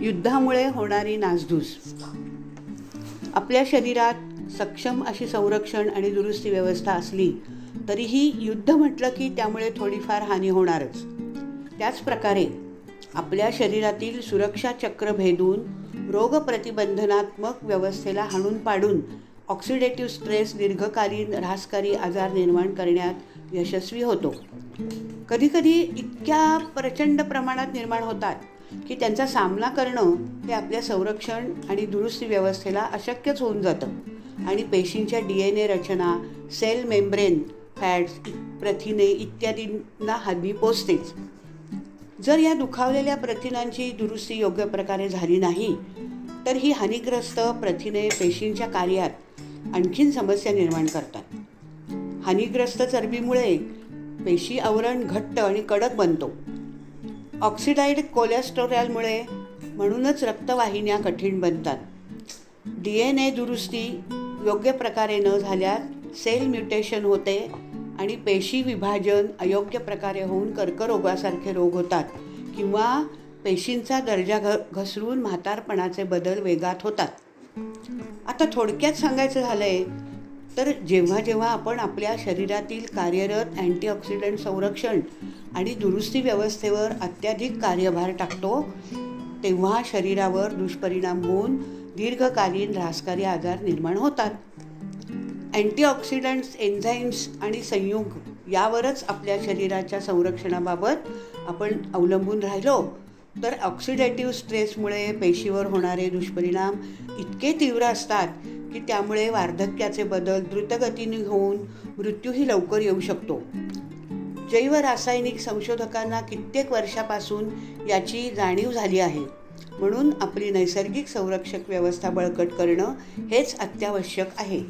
युद्धामुळे होणारी नासधूस. आपल्या शरीरात सक्षम अशी संरक्षण आणि दुरुस्ती व्यवस्था असली तरीही युद्ध म्हटलं की त्यामुळे थोडीफार हानी होणारच. त्याचप्रकारे आपल्या शरीरातील सुरक्षा चक्र भेदून रोगप्रतिबंधनात्मक व्यवस्थेला हाणून पाडून ऑक्सिडेटिव्ह स्ट्रेस दीर्घकालीन ऱ्हासकारी आजार निर्माण करण्यात यशस्वी होतो. कधीकधी इतक्या प्रचंड प्रमाणात निर्माण होतात की त्यांचा सामना करणं हे आपल्या संरक्षण आणि दुरुस्ती व्यवस्थेला अशक्यच होऊन जातं. आणि पेशींच्या डी एन ए रचना सेल मेम्ब्रेन फॅट्स प्रथिने इत्यादींना हानी पोचतेच जर या दुखावलेल्या प्रथिनांची दुरुस्ती योग्य प्रकारे झाली नाही तर ही हानिग्रस्त प्रथिने पेशींच्या कार्यात आणखीन समस्या निर्माण करतात. हानिग्रस्त चरबीमुळे पेशी आवरण घट्ट आणि कडक बनतो. ऑक्सिडाइड कोलेस्टेरॉलमुळे म्हणूनच रक्तवाहिन्या कठीण बनतात. डी एन ए दुरुस्ती योग्य प्रकारे न झाल्यास सेल म्युटेशन होते आणि पेशी विभाजन अयोग्य प्रकारे होऊन कर्करोगासारखे रोग होतात किंवा पेशींचा दर्जा घ घसरून म्हातारपणाचे बदल वेगात होतात. आता थोडक्यात सांगायचं झालंय तर जेव्हा जेव्हा आपण आपल्या शरीरातील कार्यरत अँटीऑक्सिडंट संरक्षण आणि दुरुस्ती व्यवस्थेवर अत्याधिक कार्यभार टाकतो तेव्हा शरीरावर दुष्परिणाम होऊन दीर्घकालीन ऱ्हासकारी आजार निर्माण होतात. अँटीऑक्सिडंट्स एन्झाईम्स आणि संयुग यावरच आपल्या शरीराच्या संरक्षणाबाबत आपण अवलंबून राहिलो. तर ऑक्सिडेटिव्ह स्ट्रेसमुळे पेशीवर होणारे दुष्परिणाम इतके तीव्र असतात की त्यामुळे वार्धक्याचे बदल द्रुतगतीने होऊन मृत्यूही लवकर येऊ शकतो. जैवरासायनिक संशोधकांना कित्येक वर्षापासून याची जाणीव झाली आहे. म्हणून आपली नैसर्गिक संरक्षक व्यवस्था बळकट करणं हेच अत्यावश्यक आहे.